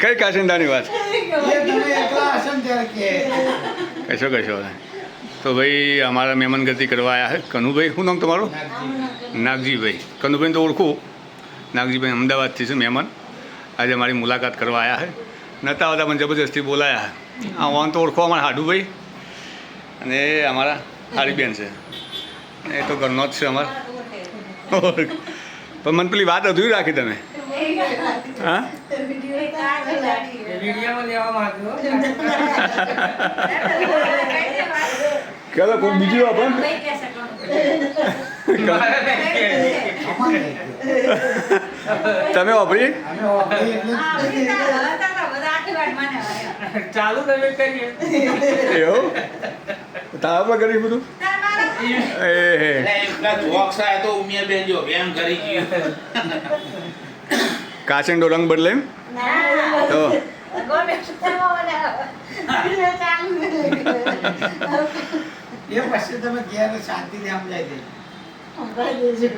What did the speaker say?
કઈ કાશિંદાની વાત? કશો કશો. તો ભાઈ અમારા મહેમાન ગતિ કરવા આવ્યા છે કનુભાઈ શું નામ તમારું? નાગજીભાઈ. કનુભાઈને તો ઓળખું. નાગજીભાઈ અમદાવાદથી છે મહેમાન. આજે મારી મુલાકાત કરવા આવ્યા છે નહોતા આવતા મને જબરજસ્તી બોલાયા આ વાન તો ઓળખો અમારા હાડુભાઈ. અને અમારા હારીબેન છે. એ તો ઘરનો જ છે અમારા. પણ મને પેલી વાત અધૂરી રાખી તમે. હા? વિડીયોમાં ચાલો કોઈ બીજું આપો. તમે વાપરી અમે ચાલુ તમે કરીએ. એવું? તારા પર કરી બધું? એ હે જોક્સ તો ઉમિયા બેન જો એમ કરી ગયું. કાચીનો રંગ બદલે? એમ તો. એ પછી તમે ઘેર શાંતિથી સમજાઈ દેજો